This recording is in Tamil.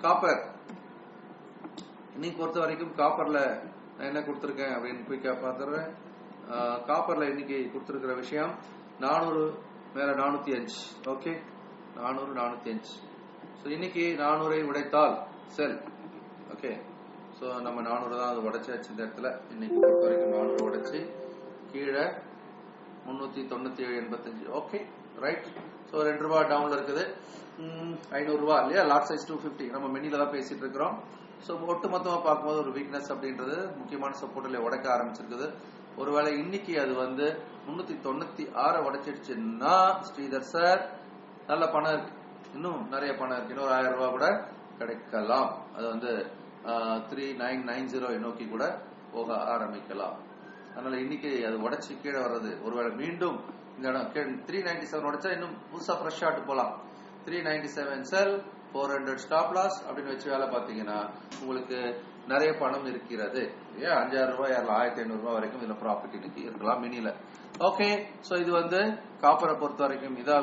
காப்பர் இன்னைக்கு பொறுத்த வரைக்கும் காப்பர்ல நான் என்ன கொடுத்துருக்கேன் அப்படின்னு குயிக்கா பார்த்துறேன் காப்பர்ல இன்னைக்கு கொடுத்துருக்கிற விஷயம் நானூறு மேல நானூத்தி அஞ்சு. ஓகே நானூறு நானூத்தி அஞ்சு. ஸோ இன்னைக்கு நானூறை உடைத்தால் செல். ஓகே ஸோ நம்ம நானூறு தான் அது உடைச்சாச்சு இந்த இடத்துல. இன்னைக்கு பொறுத்த வரைக்கும் நானூறு உடைச்சு கீழே முன்னூத்தி தொண்ணூத்தி ஏழு எண்பத்தஞ்சு. ஓகே ரைட் ஸோ ரெண்டு ரூபா டவுன்ல இருக்குது. ஐநூறு ரூபா இல்லையா? லாட் சைஸ் டூ ஃபிஃப்டி நம்ம மெனில தான் பேசிட்டு இருக்கிறோம். ஸோ ஒட்டு மொத்தமாக பார்க்கும்போது ஒரு வீக்னஸ் அப்படின்றது முக்கியமான சப்போர்ட்டில் உடைக்க ஆரம்பிச்சிருக்குது. ஒருவேளை இன்னைக்கு அது வந்து முன்னூத்தி தொண்ணூத்தி ஆறை உடைச்சிடுச்சுன்னா ஸ்ரீதர் சார் நல்ல பணம் இருக்கு. இன்னும் நிறைய பணம் இருக்கு. இன்னொரு ஆயிரம் ரூபா கூட கிடைக்கலாம். அது வந்து த்ரீ நைன் நைன் ஜீரோ நோக்கி கூட போக ஆரம்பிக்கலாம். அதனால இன்னைக்கு அது உடச்சி கீழே வர்றது. ஒருவேளை மீண்டும் இந்த இடம் த்ரீ நைன்டி செவன் உடைச்சா இன்னும் புதுசா ஃப்ரெஷ் ஆட்டு போலாம். Three ninety seven sell four hundred stop loss அப்படின்னு வச்சு வேலை பார்த்தீங்கன்னா உங்களுக்கு நிறைய பணம் இருக்கிறது. ஏன் அஞ்சாயிரம் ரூபாய் யாரில் ஆயிரத்தி ஐநூறு ரூபாய் வரைக்கும் இதுல ப்ராஃபிட் இன்னைக்கு இருக்கலாம் மினில ஓகே சோ இது வந்து காப்பரை பொறுத்த வரைக்கும் இதா